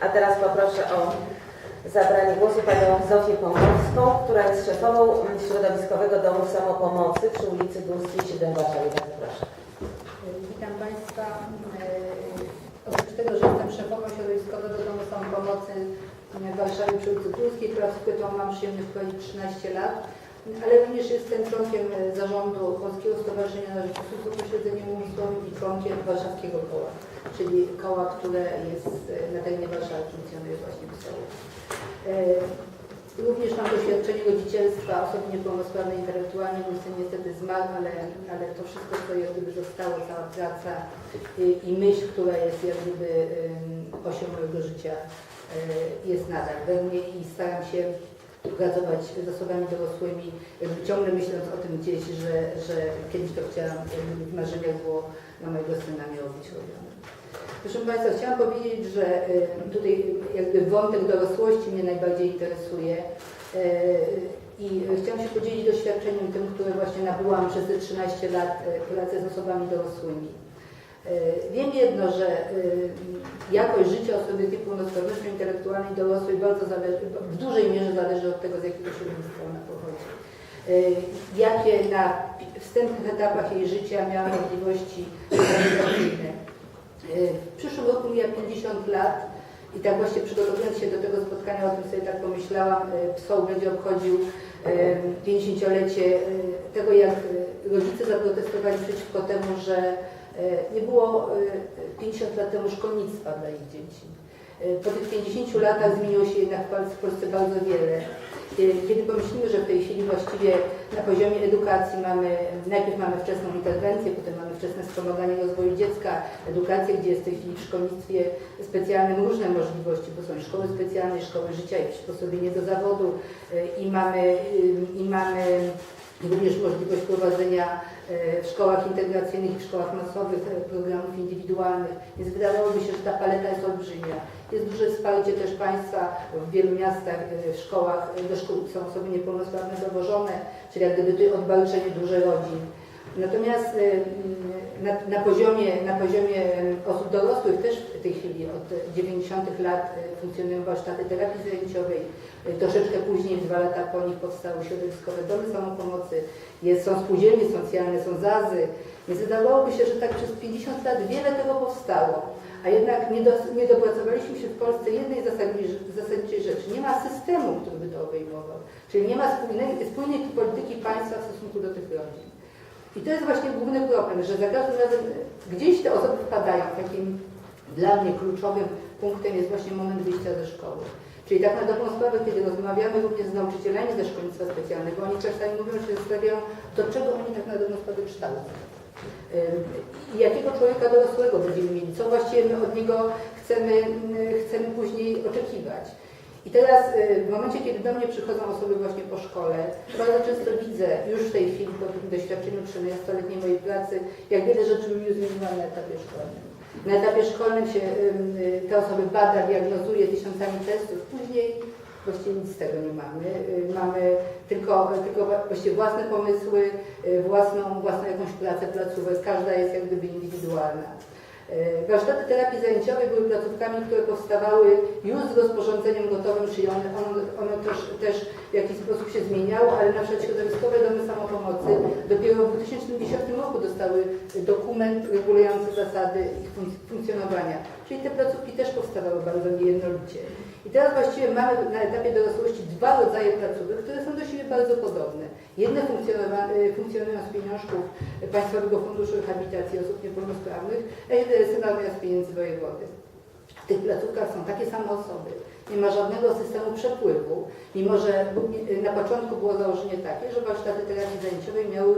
A teraz poproszę o zabranie głosu panią Zofię Pomorską, która jest szefową Środowiskowego Domu Samopomocy przy ulicy Górskiej 7 w Warszawie. Bardzo proszę. Witam Państwa. E, Oprócz tego, że jestem szefową Środowiskowego Domu Samopomocy w Warszawie przy ulicy Górskiej, placówkę tą mam przyjemność prowadzić 13 lat, ale również jestem członkiem e, zarządu Polskiego Stowarzyszenia na Rzecz Usług o Pośledzeniu Umysłowym i członkiem Warszawskiego Koła, czyli koła, które jest e, na terenie Warszawy, funkcjonuje właśnie w Sołu. E, Również mam doświadczenie rodzicielstwa osoby niepełnosprawnej intelektualnie, mój syn niestety zmarł, ale, ale to wszystko, co jak gdyby zostało, cała praca i, myśl, która jest jak gdyby osią mojego życia, jest nadal we mnie i staram się pracować z osobami dorosłymi, ciągle myśląc o tym gdzieś, że, że kiedyś to chciałam, w marzeniach było na mojego syna miało być robione. Proszę Państwa, chciałam powiedzieć, że y, tutaj jakby wątek dorosłości mnie najbardziej interesuje y, i chciałam się podzielić doświadczeniem tym, które właśnie nabyłam przez te 13 lat y, pracy z osobami dorosłymi. Y, Wiem jedno, że y, jakość życia osoby z niepełnosprawnością intelektualnej dorosłej bardzo zależy, w dużej mierze zależy od tego, z jakiego środowiska ona pochodzi. Y, Jakie na wstępnych etapach jej życia miała możliwości realizacyjne. W przyszłym roku mija 50 lat i tak właśnie przygotowując się do tego spotkania, o tym sobie tak pomyślałam, PSOł będzie obchodził 50-lecie tego, jak rodzice zaprotestowali przeciwko temu, że nie było 50 lat temu szkolnictwa dla ich dzieci. Po tych 50 latach zmieniło się jednak w Polsce bardzo wiele. Kiedy pomyślimy, że w tej chwili właściwie na poziomie edukacji mamy, najpierw mamy wczesną interwencję, potem mamy wczesne wspomaganie rozwoju dziecka, edukację, gdzie jest w tej chwili w szkolnictwie specjalnym różne możliwości, bo są szkoły specjalne, szkoły życia i przysposobienie do zawodu i mamy, i mamy również możliwość prowadzenia w szkołach integracyjnych i w szkołach masowych programów indywidualnych. Więc wydawałoby się, że ta paleta jest olbrzymia. Jest duże wsparcie też państwa w wielu miastach, w szkołach, do szkół są osoby niepełnosprawne dowożone, czyli jak gdyby tutaj odbalczenie duże rodzin. Natomiast na, na, poziomie, na poziomie osób dorosłych też w tej chwili od 90 lat funkcjonują warsztaty terapii zajęciowej. Troszeczkę później, dwa lata po nich powstały środowiskowe domy samopomocy, jest, są spółdzielnie socjalne, są zazy. Więc wydawałoby się, że tak przez 50 lat wiele tego powstało. A jednak nie, do, nie dopracowaliśmy się w Polsce jednej zasadniczej rzeczy. Nie ma systemu, który by to obejmował. Czyli nie ma spójnej, spójnej polityki państwa w stosunku do tych rodzin. I to jest właśnie główny problem, że za każdym razem gdzieś te osoby wpadają. Takim dla mnie kluczowym punktem jest właśnie moment wyjścia ze szkoły. Czyli tak na dobrą sprawę, kiedy rozmawiamy również z nauczycielami ze szkolnictwa specjalnego, oni czasami mówią, że się zastanawiają, do czego oni tak na dobrą sprawę kształcą. Jakiego człowieka dorosłego będziemy mieli, co właściwie my od niego chcemy, chcemy później oczekiwać. I teraz w momencie, kiedy do mnie przychodzą osoby właśnie po szkole, bardzo często widzę już w tej chwili po tym doświadczeniu 13-letniej mojej pracy, jak wiele rzeczy już zmieniła na etapie szkolnym. Na etapie szkolnym się te osoby bada, diagnozuje tysiącami testów, później właściwie nic z tego nie mamy. Mamy tylko, tylko właściwie własne pomysły, własną, własną jakąś pracę placówek, każda jest jak gdyby indywidualna. Warsztaty terapii zajęciowej były placówkami, które powstawały już z rozporządzeniem gotowym, czyli one, one też, też w jakiś sposób się zmieniało, ale na przykład środowiskowe domy samopomocy dopiero w 2010 roku dostały dokument regulujący zasady ich fun funkcjonowania. Czyli te placówki też powstawały bardzo niejednolicie. I teraz właściwie mamy na etapie dorosłości dwa rodzaje placówek, które są do siebie bardzo podobne. Jedne funkcjonują z pieniążków Państwowego Funduszu Rehabilitacji Osób Niepełnosprawnych, a jedne z pieniędzy wojewody. W tych placówkach są takie same osoby. Nie ma żadnego systemu przepływu, mimo że na początku było założenie takie, że warsztaty terapii zajęciowej miały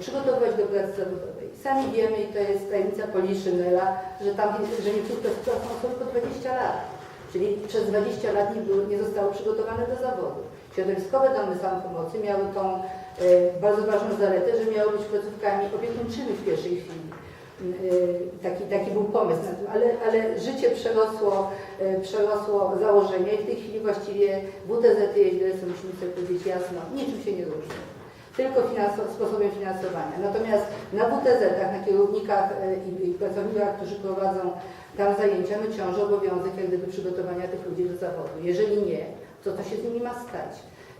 przygotowywać do pracy zawodowej. Sami wiemy, i to jest tajemnica Poliszynela, że tam, że placówkach są po 20 lat. Czyli przez 20 lat nie, było, nie zostało przygotowane do zawodu. Środowiskowe domy samopomocy miały tą e, bardzo ważną zaletę, że miały być placówkami opiekuńczymi w pierwszej chwili. E, taki, taki był pomysł na tym, ale, ale życie przerosło, e, przerosło założenie i w tej chwili właściwie WTZ, jeśli są, musimy sobie powiedzieć jasno, niczym się nie różni tylko sposobem finansowania. Natomiast na WTZ-ach, na kierownikach i, i pracownikach, którzy prowadzą tam zajęcia, no ciąży obowiązek jak gdyby przygotowania tych ludzi do zawodu. Jeżeli nie, to co się z nimi ma stać?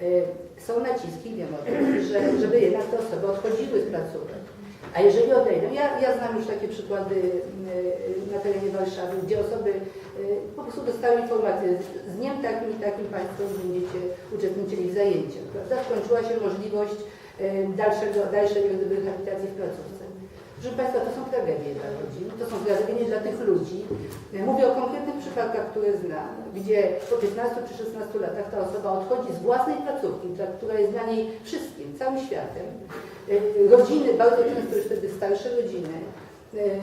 Y, Są naciski, wiem o tym, że, żeby jednak te osoby odchodziły z placówek. A jeżeli odejdą, ja, ja znam już takie przykłady y, na terenie Warszawy, gdzie osoby y, po prostu dostały informację, z- dniem takim i takim Państwo będziecie uczestniczyli w zajęciach. Prawda? Skończyła się możliwość y, dalszego, dalszej rehabilitacji w placówce. Proszę Państwa, to są tragedie dla rodzin, to są tragedie dla tych ludzi. Y, Mówię o konkretnych przypadkach, które znam, gdzie po 15 czy 16 latach ta osoba odchodzi z własnej placówki, która jest dla niej wszystkim, całym światem. Y, Rodziny, bardzo często już wtedy starsze rodziny, y,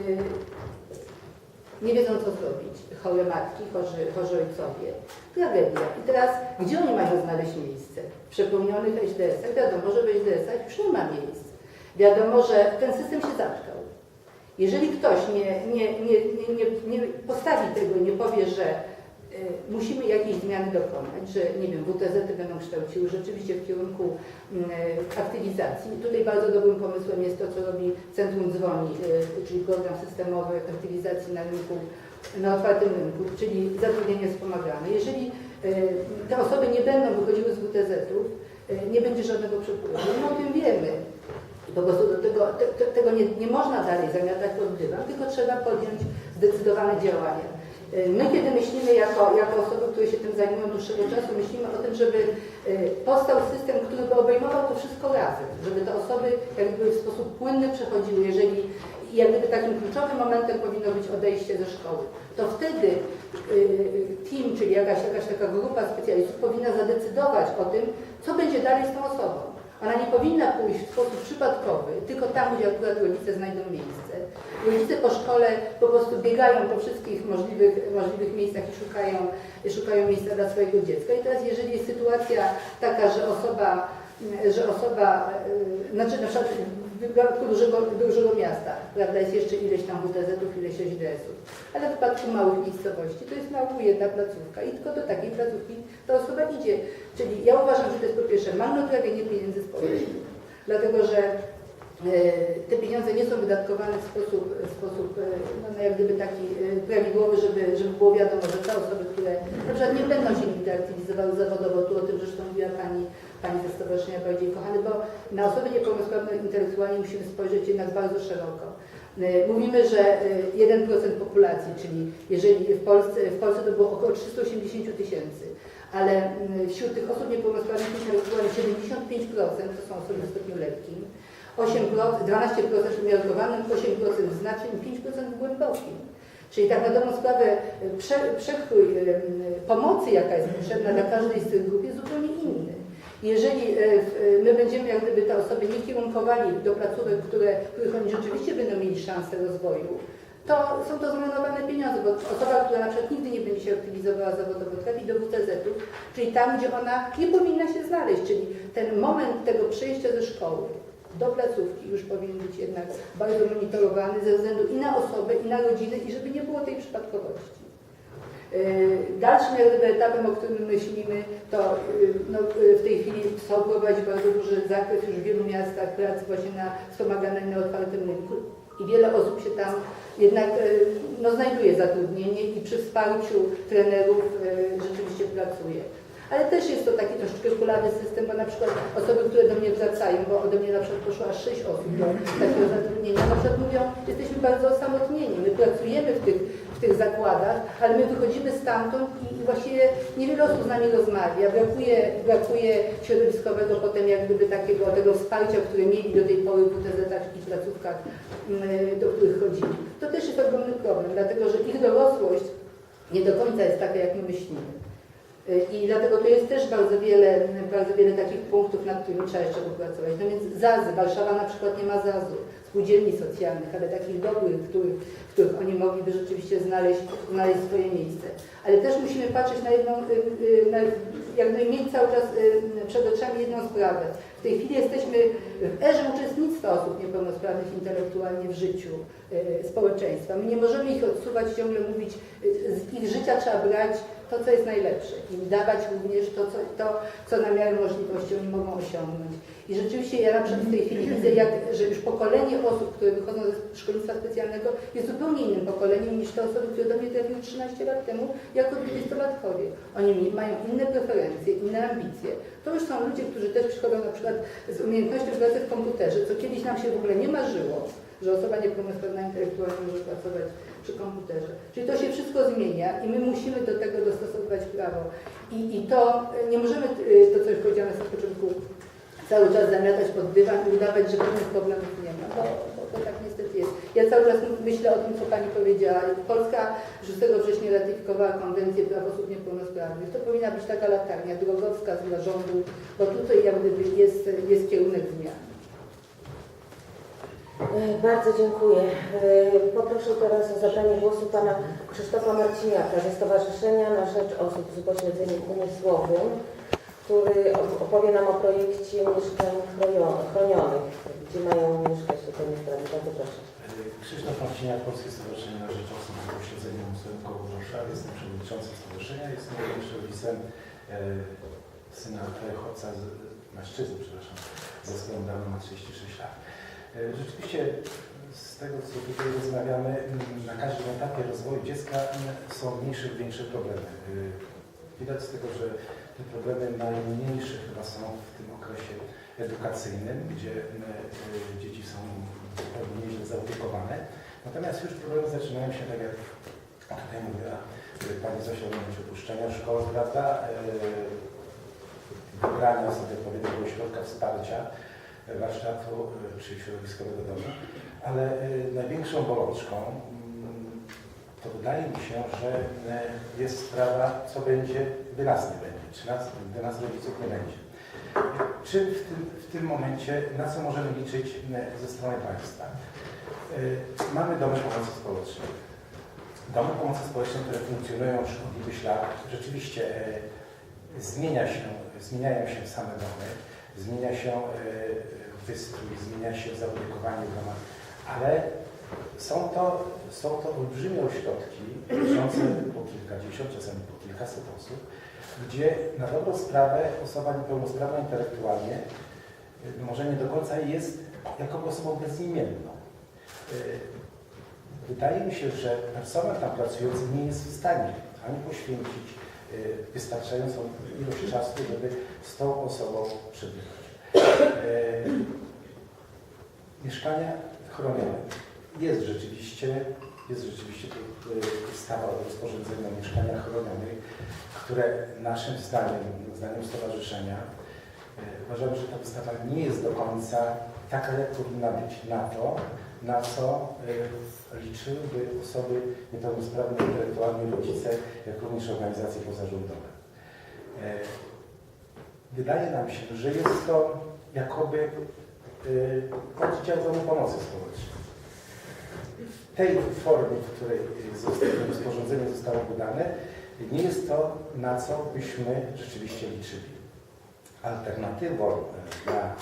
nie wiedzą co zrobić. Chore matki, chorzy, chorzy ojcowie. Tragedia. I teraz, gdzie oni mają znaleźć miejsce? W przepełnionych HDS-ach wiadomo, że w HDS-ach już nie ma miejsc. Wiadomo, że ten system się zatkał. Jeżeli ktoś nie, nie, nie, nie, nie, postawi tego, nie powie, że musimy jakiejś zmiany dokonać, że nie wiem, WTZ będą kształciły rzeczywiście w kierunku y, aktywizacji. Tutaj bardzo dobrym pomysłem jest to, co robi Centrum Dzwoni, y, czyli program systemowy aktywizacji na rynku, na otwartym rynku, czyli zatrudnienie wspomagane. Jeżeli y, te osoby nie będą wychodziły z WTZ-ów, y, nie będzie żadnego przepływu. My o tym wiemy. Po prostu do tego, te, te, tego nie, nie można dalej zamiatać pod dywan, tylko trzeba podjąć zdecydowane działania. Y, My, kiedy myślimy jako, jako osoby, które się tym zajmują dłuższego czasu, myślimy o tym, żeby y, powstał system, który by obejmował to wszystko razem, żeby te osoby jakby w sposób płynny przechodziły, jeżeli jak takim kluczowym momentem powinno być odejście ze szkoły, to wtedy y, team, czyli jakaś, jakaś taka grupa specjalistów powinna zadecydować o tym, co będzie dalej z tą osobą. Ona nie powinna pójść w sposób przypadkowy, tylko tam, gdzie akurat rodzice znajdą miejsce. Rodzice po szkole po prostu biegają po wszystkich możliwych, możliwych miejscach i szukają, szukają miejsca dla swojego dziecka. I teraz jeżeli jest sytuacja taka, że osoba, że osoba, y, znaczy na przykład w wypadku dużego, dużego miasta, prawda, jest jeszcze ileś tam WTZ-ów, ileś SDS-ów, ale w wypadku małych miejscowości to jest na ogół jedna placówka i tylko do takiej placówki ta osoba idzie. Czyli ja uważam, że to jest po pierwsze marnotrawienie pieniędzy społecznych, dlatego że te pieniądze nie są wydatkowane w sposób, w sposób e, no, no, jak gdyby taki e, prawidłowy, żeby, żeby było wiadomo, że te osoby, które na przykład nie będą się nigdy aktywizowały zawodowo, tu o tym zresztą mówiła Pani, pani ze Stowarzyszenia Bardziej Kochany, bo na osoby niepełnosprawne intelektualnie musimy spojrzeć jednak bardzo szeroko. E, Mówimy, że e, 1% populacji, czyli jeżeli w Polsce, w Polsce to było około 380 tysięcy, ale mm, wśród tych osób niepełnosprawnych intelektualnie 75% to są osoby w stopniu lekkim, 8%, 12% w umiarkowanym, 8% w znacznym i 5% w głębokim. Czyli tak na dobrą sprawę e, prze, e, pomocy, jaka jest potrzebna dla każdej z tych grup jest zupełnie inny. Jeżeli e, my będziemy jak gdyby te osoby nie kierunkowali do placówek, które, których oni rzeczywiście będą mieli szansę rozwoju, to są to zmarnowane pieniądze, bo osoba, która na przykład nigdy nie będzie się aktywizowała zawodowo, trafi do WTZ-u, czyli tam, gdzie ona nie powinna się znaleźć, czyli ten moment tego przejścia ze szkoły do placówki już powinien być jednak bardzo monitorowany ze względu i na osobę, i na rodzinę, i żeby nie było tej przypadkowości. Yy, Dalszym etapem, o którym myślimy, to yy, no, yy, w tej chwili prowadzić bardzo duży zakres już w wielu miastach pracy właśnie na wspomaganej na otwartym rynku i wiele osób się tam jednak no, znajduje zatrudnienie i przy wsparciu trenerów rzeczywiście pracuje. Ale też jest to taki troszeczkę kulawy system, bo na przykład osoby, które do mnie wracają, bo ode mnie na przykład poszło aż 6 osób do takiego zatrudnienia, na przykład mówią, jesteśmy bardzo osamotnieni, my pracujemy w tych, w tych zakładach, ale my wychodzimy stamtąd i, i właściwie niewiele osób z nami rozmawia, brakuje, brakuje środowiskowego potem jak gdyby takiego tego wsparcia, które mieli do tej pory w WTZ-ach i placówkach, mm, do których chodzili. To też jest ogromny problem, dlatego że ich dorosłość nie do końca jest taka, jak my myślimy. I dlatego to jest też bardzo wiele, bardzo wiele takich punktów, nad którymi trzeba jeszcze popracować. No więc ZAZy, Warszawa na przykład nie ma ZAZu, spółdzielni socjalnych, ale takich dobrych, w których, w których oni mogliby rzeczywiście znaleźć, znaleźć swoje miejsce. Ale też musimy patrzeć na jedną, y, y, na, jakby mieć cały czas y, przed oczami jedną sprawę. W tej chwili jesteśmy w erze uczestnictwa osób niepełnosprawnych intelektualnie w życiu społeczeństwa. My nie możemy ich odsuwać, ciągle mówić, z ich życia trzeba brać to, co jest najlepsze, im dawać również to, co, to, co na miarę możliwości oni mogą osiągnąć. I rzeczywiście ja na przykład w tej chwili widzę, jak, że już pokolenie osób, które wychodzą ze szkolnictwa specjalnego jest zupełnie innym pokoleniem niż te osoby, które do mnie trafiły 13 lat temu jako 20-latkowie. Oni mają inne preferencje, inne ambicje. To już są ludzie, którzy też przychodzą na przykład z umiejętnością pracy w komputerze, co kiedyś nam się w ogóle nie marzyło, że osoba niepełnosprawna intelektualnie może pracować przy komputerze. Czyli to się wszystko zmienia i my musimy do tego dostosowywać prawo. I, i to e, nie możemy, y, to co już powiedziałam na początku, cały czas zamiatać pod dywan i udawać, że pewnych problemów nie ma, bo, bo to tak niestety jest. Ja cały czas myślę o tym, co Pani powiedziała. Polska 6 września ratyfikowała konwencję praw osób niepełnosprawnych. To powinna być taka latarnia, drogowskaz dla rządu, bo tutaj jak gdyby jest, jest kierunek zmian. E, Bardzo dziękuję. E, Poproszę teraz o zabranie głosu pana Krzysztofa Marciniaka ze Stowarzyszenia na Rzecz Osób z Upośledzeniem Umysłowym, który op- opowie nam o projekcie mieszkań chronio- chronionych, gdzie mają mieszkać niepełnosprawni. Bardzo proszę. Krzysztof Marciniak, Polskie Stowarzyszenie na Rzecz Osób z Upośledzeniem Umysłowym koło Warszawy. Jestem przewodniczącym stowarzyszenia. Jestem również rodzicem e, syna chłopca, z, mężczyzny, przepraszam, ze zespołem ma 36 lat. E, rzeczywiście z tego, co tutaj rozmawiamy, na każdym etapie rozwoju dziecka są mniejsze lub większe problemy. E, Widać z tego, że te problemy najmniejsze chyba są w tym okresie edukacyjnym, gdzie m, e, dzieci są zupełnie nieźle zaopiekowane. Natomiast już problemy zaczynają się, tak jak tutaj mówiła e, Pani Zosia, momencie opuszczenia szkoły, prawda, e, wybrania sobie odpowiedniego środka wsparcia, e, warsztatu e, czy środowiskowego domu, ale e, największą bolączką to wydaje mi się, że e, jest sprawa, co będzie, nie będzie, czy nas, gdy nas rodziców nie będzie. Czy w tym, w tym momencie, na co możemy liczyć e, ze strony państwa? E, Mamy domy pomocy społecznej. Domy pomocy społecznej, które funkcjonują już od iluś lat, rzeczywiście zmienia się, zmieniają się same domy, zmienia się wystrój, zmienia się zaopiekowanie w domach, ale są to, są to olbrzymie ośrodki, liczące po kilkadziesiąt, czasami po kilkaset osób, gdzie na dobrą sprawę osoba niepełnosprawna intelektualnie y, może nie do końca jest jako osobą bezimienną. Y, Wydaje mi się, że personel tam pracujący nie jest w stanie ani poświęcić y, wystarczającą ilość czasu, żeby z tą osobą przebywać. Mieszkania chronione. Jest rzeczywiście, jest rzeczywiście ustawa o rozporządzeniu o mieszkaniach chronionych, które naszym zdaniem, zdaniem stowarzyszenia, y, uważamy, że ta ustawa nie jest do końca taka, jak powinna być na to, na co y, liczyłyby osoby niepełnosprawne intelektualnie, rodzice, jak również organizacje pozarządowe. Wydaje nam się, że jest to jakoby oddział domu pomocy społecznej. Tej formie, w której rozporządzenie zostało wydane, nie jest to, na co byśmy rzeczywiście liczyli. Alternatywą y, dla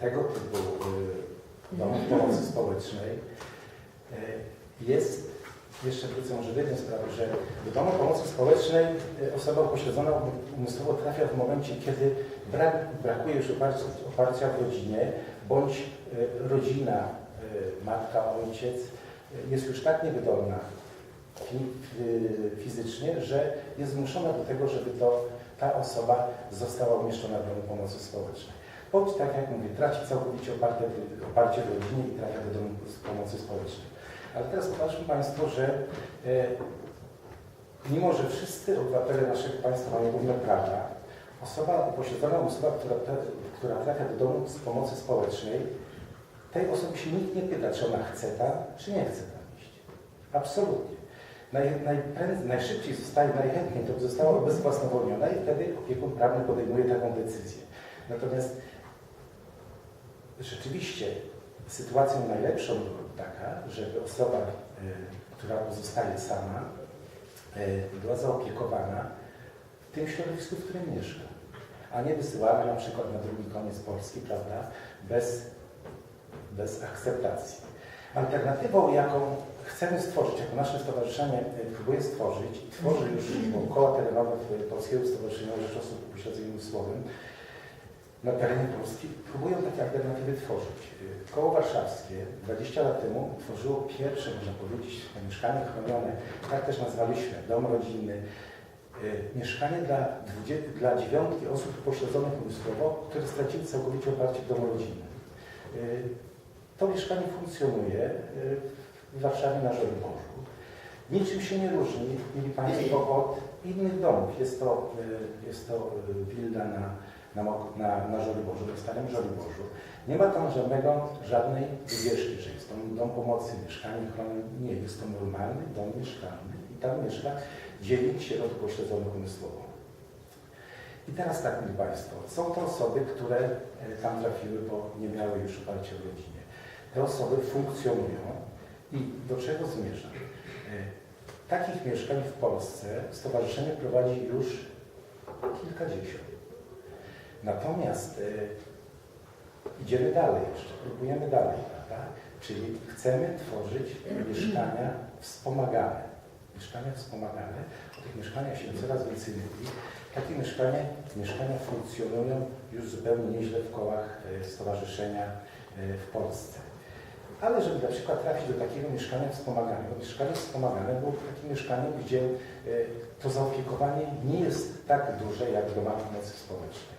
tego typu y, domów pomocy społecznej y, jest, jeszcze wrócę może do jednej sprawy, że do domu pomocy społecznej osoba upośledzona umysłowo trafia w momencie, kiedy brak, brakuje już oparcia, oparcia w rodzinie, bądź rodzina, matka, ojciec jest już tak niewydolna fi, fizycznie, że jest zmuszona do tego, żeby to ta osoba została umieszczona w domu pomocy społecznej. Bądź tak jak mówię, traci całkowicie oparte, oparcie w rodzinie i trafia do domu pomocy społecznej. Ale teraz popatrzmy Państwo, że e, mimo, że wszyscy obywatele naszego państwa mają równe prawa, osoba upośledzona umysłowa, która, która trafia do domu z pomocy społecznej, tej osoby się nikt nie pyta, czy ona chce tam, czy nie chce tam iść. Absolutnie. Naj, najprędzej, najszybciej zostaje, najchętniej to została obezwłasnowolniona i wtedy opiekun prawny podejmuje taką decyzję. Natomiast rzeczywiście sytuacją najlepszą byłaby taka, żeby osoba, y, która pozostaje sama, y, była zaopiekowana w tym środowisku, w którym mieszka, a nie wysyłana na przykład na drugi koniec Polski, prawda, bez, bez akceptacji. Alternatywą, jaką chcemy stworzyć, jako nasze stowarzyszenie y, próbuje stworzyć tworzy już koła terenowe Polskiego Stowarzyszenia Rzecz Osób Upośledzeniem Umysłowym, na terenie Polski próbują takie alternatywy tworzyć. Y, Koło Warszawskie 20 lat temu tworzyło pierwsze, można powiedzieć, mieszkanie chronione, tak też nazwaliśmy, dom rodzinny, y, mieszkanie dla, dla dziewiątki osób upośledzonych umysłowo, które straciły całkowicie oparcie w domu rodzinnym. To mieszkanie funkcjonuje y, w Warszawie na Żoliborzu. Niczym się nie różni, mieli Państwo, od innych domów. Jest to, y, jest to y, wilda na, na, na, na Żoliborzu, na Starym Żoliborzu. Nie ma tam żadnego, żadnej wywieszki, że jest to dom pomocy, mieszkanie chronione. Nie, jest to normalny dom mieszkalny i tam mieszka dziewięć sierot upośledzonych umysłowo. I teraz tak, mili Państwo, są to osoby, które tam trafiły, bo nie miały już oparcia w rodzinie. Te osoby funkcjonują i do czego zmierzam? E, Takich mieszkań w Polsce stowarzyszenie prowadzi już kilkadziesiąt. Natomiast e, idziemy dalej jeszcze, próbujemy dalej, prawda? Czyli chcemy tworzyć mieszkania wspomagane. Mieszkania wspomagane. O tych mieszkaniach się coraz więcej mówi. Takie mieszkania, mieszkania funkcjonują już zupełnie nieźle w kołach e, stowarzyszenia w Polsce. Ale żeby na przykład trafić do takiego mieszkania wspomaganego, mieszkanie wspomagane było takie mieszkanie, gdzie e, to zaopiekowanie nie jest tak duże jak w domach pomocy społecznej.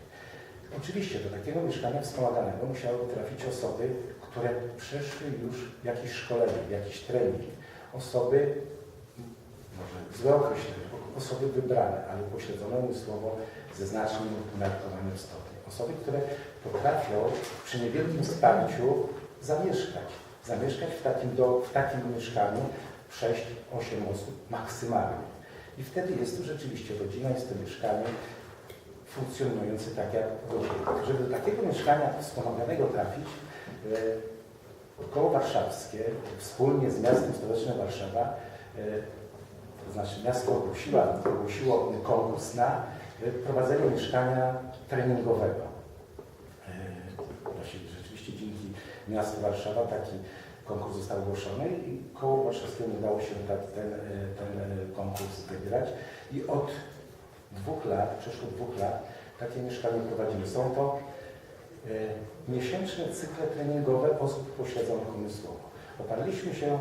Oczywiście do takiego mieszkania wspomaganego musiały trafić osoby, które przeszły już jakieś szkolenie, jakiś trening. Osoby, może złe określenie, osoby wybrane, ale upośledzone umysłowo ze znacznym umiarkowanym stopniem. Osoby, które potrafią przy niewielkim wsparciu zamieszkać. Zamieszkać w takim, do, w takim mieszkaniu 6-8 osób maksymalnie. I wtedy jest to rzeczywiście rodzina, jest to mieszkanie funkcjonujące tak jak rodzina. Żeby do takiego mieszkania wspomaganego trafić, e, Koło Warszawskie wspólnie z miastem stołecznym Warszawa, e, to znaczy miasto ogłosiło, ogłosiło konkurs na e, prowadzenie mieszkania treningowego. E, Właśnie rzeczywiście miastu Warszawa taki konkurs został ogłoszony i koło warszawskiemu udało się ten, ten konkurs wygrać i od dwóch lat, przeszło dwóch lat takie mieszkanie prowadzimy. Są to e, miesięczne cykle treningowe osób upośledzonych umysłowo. Oparliśmy się e,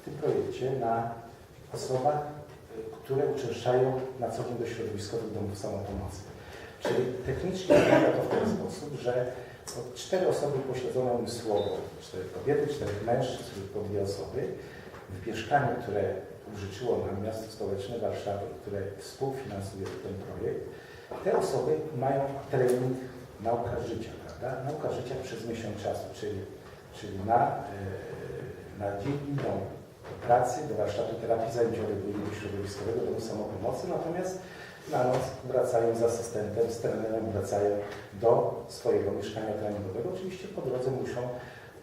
w tym projekcie na osobach, e, które uczęszczają na co dzień do środowiskowych domów samopomocy. Czyli technicznie wygląda to w ten sposób, że cztery osoby upośledzone umysłowo, cztery kobiety, czterech mężczyzn po dwie osoby, w mieszkaniu, które użyczyło nam miasto stołeczne Warszawy, które współfinansuje ten projekt, te osoby mają trening nauka życia, prawda? Nauka życia przez miesiąc czasu, czyli, czyli na, e, na dzień do pracy, do warsztatu terapii zajęciowej, do środowiskowego domu samopomocy, natomiast na noc wracają z asystentem, z trenerem, wracają do swojego mieszkania treningowego. Oczywiście po drodze muszą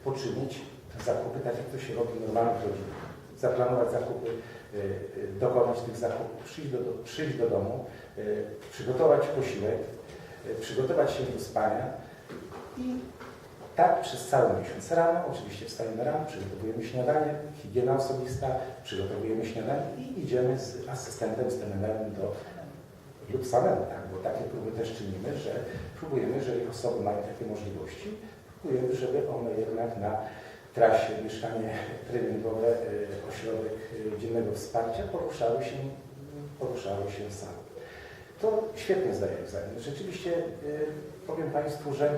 poczynić zakupy, tak jak to się robi w normalnych rodzinach. Zaplanować zakupy, y, y, dokonać tych zakupów, przyjść do, przyjść do domu, y, przygotować posiłek, przygotować się do spania i tak przez cały miesiąc. Rano, oczywiście wstajemy rano, przygotowujemy śniadanie, higiena osobista, przygotowujemy śniadanie i idziemy z asystentem, z trenerem do lub samemu, tak, bo takie próby też czynimy, że próbujemy, jeżeli osoby mają takie możliwości, próbujemy, żeby one jednak na trasie mieszkanie treningowe, y, ośrodek y, dziennego wsparcia poruszały się, poruszały się same. To świetnie zdaje egzamin. Rzeczywiście y, powiem Państwu, że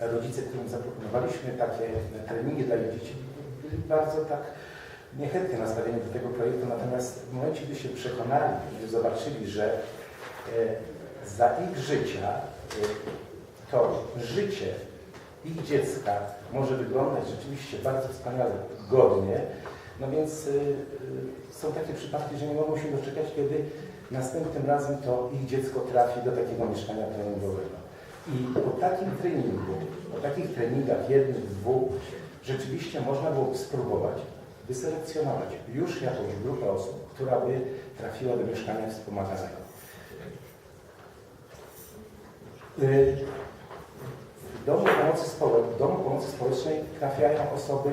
rodzice, którym zaproponowaliśmy takie treningi dla dzieci, byli bardzo tak niechętnie nastawieni do tego projektu, natomiast w momencie, gdy się przekonali, gdy zobaczyli, że e, za ich życia e, to życie ich dziecka może wyglądać rzeczywiście bardzo wspaniale, godnie, no więc y, są takie przypadki, że nie mogą się doczekać, kiedy następnym razem to ich dziecko trafi do takiego mieszkania treningowego. I po takim treningu, po takich treningach jednych, dwóch, rzeczywiście można byłoby spróbować wyselekcjonować już jakąś grupę osób, która by trafiła do mieszkania wspomaganego. Y, W domu pomocy, społecznej, domu pomocy społecznej trafiają osoby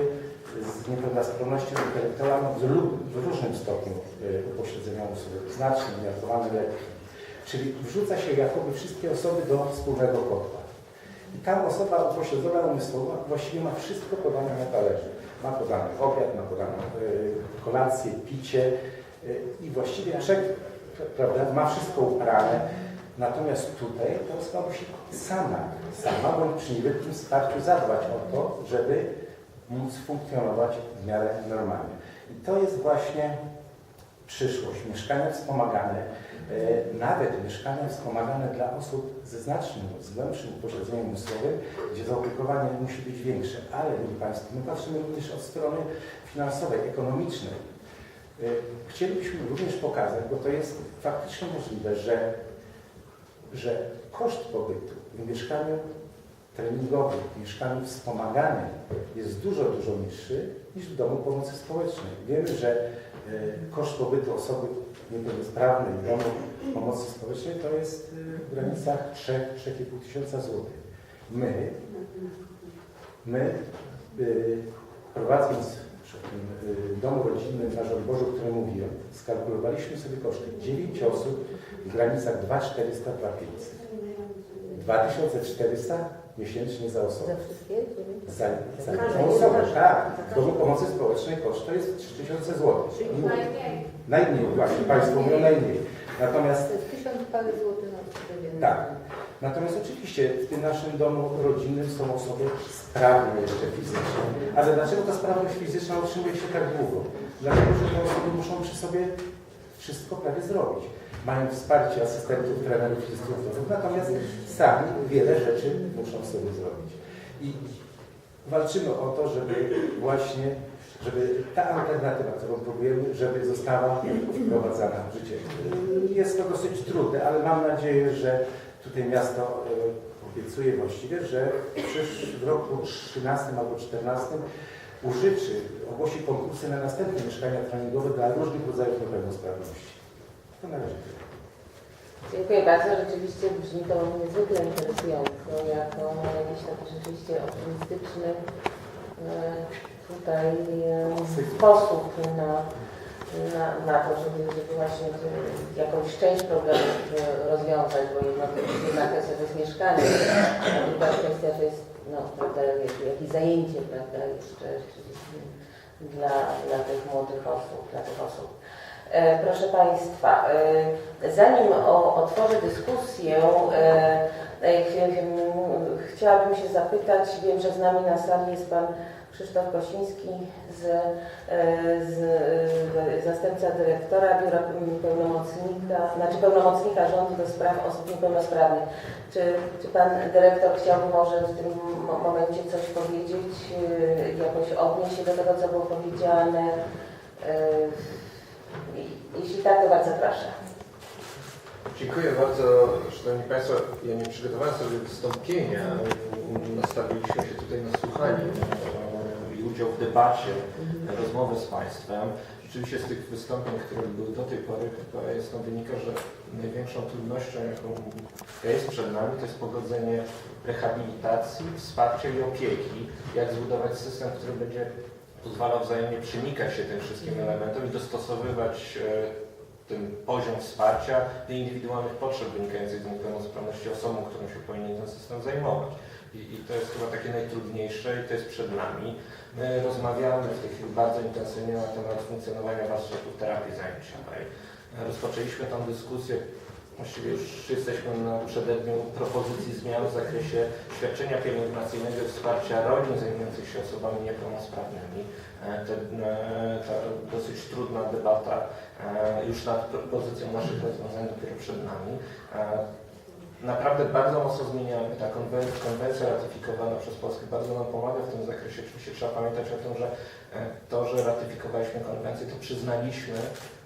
z niepełnosprawnością intelektualną lub w różnym stopniu y, upośledzenia umysłowego, znacznym, umiarkowanym, lekkim. Czyli wrzuca się jakoby wszystkie osoby do wspólnego kotła. I ta osoba upośledzona umysłowo właściwie ma wszystko podane na talerzu. Ma podany obiad, ma podaną y, kolację, picie y, i właściwie czek, prawda, ma wszystko uprane. Natomiast tutaj ta osoba musi sama, sama bądź przy niewielkim wsparciu zadbać o to, żeby móc funkcjonować w miarę normalnie. I to jest właśnie przyszłość. Mieszkania wspomagane, e, nawet mieszkania wspomagane dla osób ze znacznym, z głębszym upośledzeniem umysłowym, gdzie zaopiekowanie musi być większe. Ale, Mili Państwo, my patrzymy również od strony finansowej, ekonomicznej. E, Chcielibyśmy również pokazać, bo to jest faktycznie możliwe, że, że koszt pobytu w mieszkaniu treningowym, w mieszkaniu wspomaganym jest dużo, dużo niższy niż w domu pomocy społecznej. Wiemy, że e, koszt pobytu osoby niepełnosprawnej w domu pomocy społecznej to jest e, w granicach 3-3,5 tysiąca złotych. My, my y, prowadząc y, domu rodzinnym na Żoliborzu, o którym mówiłem, skalkulowaliśmy sobie koszty 9 osób w granicach 2400 2500. 2400 miesięcznie za osobę. Za wszystkie? Za, za osobę, tak. W domu pomocy społecznej koszt to jest 3000 zł. Najmniej. Najmniej właśnie, Państwo mówią najmniej. Natomiast To jest tysiąc parę złotych na codziennie. tak. Natomiast oczywiście w tym naszym domu rodzinnym są osoby sprawne jeszcze fizycznie. Ale dlaczego ta sprawność fizyczna utrzymuje się tak długo? Dlatego, że te osoby muszą przy sobie wszystko prawie zrobić. Mają wsparcie asystentów, trenerów, instruktorów, natomiast sami wiele rzeczy muszą sobie zrobić. I walczymy o to, żeby właśnie, żeby ta alternatywa, którą próbujemy, żeby została wprowadzana w życie. Jest to dosyć trudne, ale mam nadzieję, że tutaj miasto e, obiecuje właściwie, że w, roku 13 albo 14 użyczy, ogłosi konkursy na następne mieszkania treningowe dla różnych rodzajów niepełnosprawności. To na razie tyle. Dziękuję bardzo. Rzeczywiście brzmi to niezwykle interesująco, jako jakiś taki rzeczywiście optymistyczny e, tutaj e, sposób na, na, na to, żeby, żeby właśnie e, jakąś część problemów rozwiązać, bo jedna, kwestia to jest mieszkanie, a druga kwestia to jest no, prawda, jakieś zajęcie prawda, jeszcze dla, dla tych młodych osób, dla tych osób. E, Proszę Państwa, e, zanim otworzę dyskusję, e, ch- chciałabym się zapytać, wiem, że z nami na sali jest Pan Krzysztof Kosiński, z, z, zastępca dyrektora Biura Pełnomocnika, znaczy pełnomocnika rządu do spraw osób niepełnosprawnych. Czy, czy Pan Dyrektor chciałby może w tym mo- momencie coś powiedzieć, jakoś odnieść się do tego, co było powiedziane? Jeśli tak, to bardzo proszę. Dziękuję bardzo, Szanowni Państwo. Ja nie przygotowałem sobie wystąpienia. Nastawiliśmy się tutaj na słuchanie e, i udział w debacie, rozmowę z Państwem. Rzeczywiście z tych wystąpień, które były do tej pory, chyba jasno wynika, że największą trudnością, jaką jest przed nami, to jest pogodzenie rehabilitacji, wsparcia i opieki. Jak zbudować system, który będzie pozwalał wzajemnie przenikać się tym wszystkim elementom i dostosowywać e, ten poziom wsparcia do indywidualnych potrzeb wynikających z niepełnosprawności osobom, którą się powinien ten system zajmować. I, I to jest chyba takie najtrudniejsze i to jest przed nami. My rozmawiamy w tej chwili bardzo intensywnie na temat funkcjonowania warsztatów terapii zajęciowej. Rozpoczęliśmy tą dyskusję, właściwie już jesteśmy na przededniu propozycji zmian w zakresie świadczenia pielęgnacyjnego i wsparcia rodzin zajmujących się osobami niepełnosprawnymi. E, Te, e, ta dosyć trudna debata e, już nad propozycją naszych rozwiązań dopiero przed nami. Naprawdę bardzo mocno zmieniamy. Ta konwen- konwencja ratyfikowana przez Polskę bardzo nam pomaga w tym zakresie. Oczywiście trzeba pamiętać o tym, że to, że ratyfikowaliśmy konwencję, to przyznaliśmy,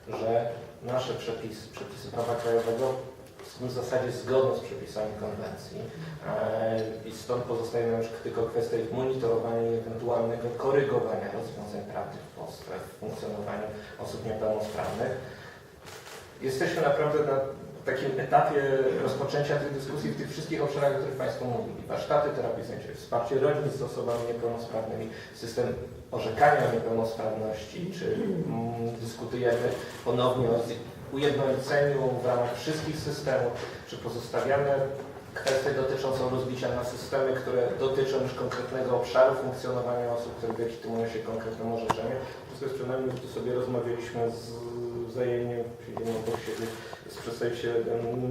że nasze przepisy, przepisy prawa krajowego są w zasadzie zgodne z przepisami konwencji e, i stąd pozostaje nam już tylko kwestia ich monitorowania i ewentualnego korygowania rozwiązań prawnych w Polsce w funkcjonowaniu osób niepełnosprawnych. Jesteśmy naprawdę na takim etapie rozpoczęcia tej dyskusji w tych wszystkich obszarach, o których Państwo mówili. Warsztaty terapii zajęciowej, wsparcie rodzin z osobami niepełnosprawnymi, system orzekania niepełnosprawności, czy dyskutujemy ponownie o ujednoliceniu w ramach wszystkich systemów, czy pozostawiamy kwestię dotyczącą rozbicia na systemy, które dotyczą już konkretnego obszaru funkcjonowania osób, które legitymują się orzeczeniu. W związku z czym my tu sobie rozmawialiśmy z wzajemnie, obok siebie z przedstawicielem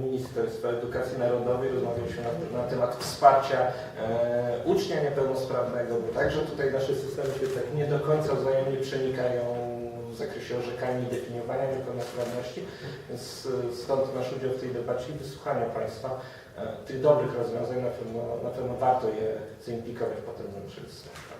Ministerstwa Edukacji Narodowej, rozmawialiśmy na, na temat wsparcia e, ucznia niepełnosprawnego, bo także tutaj nasze systemy się tak nie do końca wzajemnie przenikają w zakresie orzekania i definiowania niepełnosprawności, więc e, stąd nasz udział w tej debacie i wysłuchania Państwa e, tych dobrych rozwiązań na pewno, na pewno warto je zaimplikować potem w naszych systemach.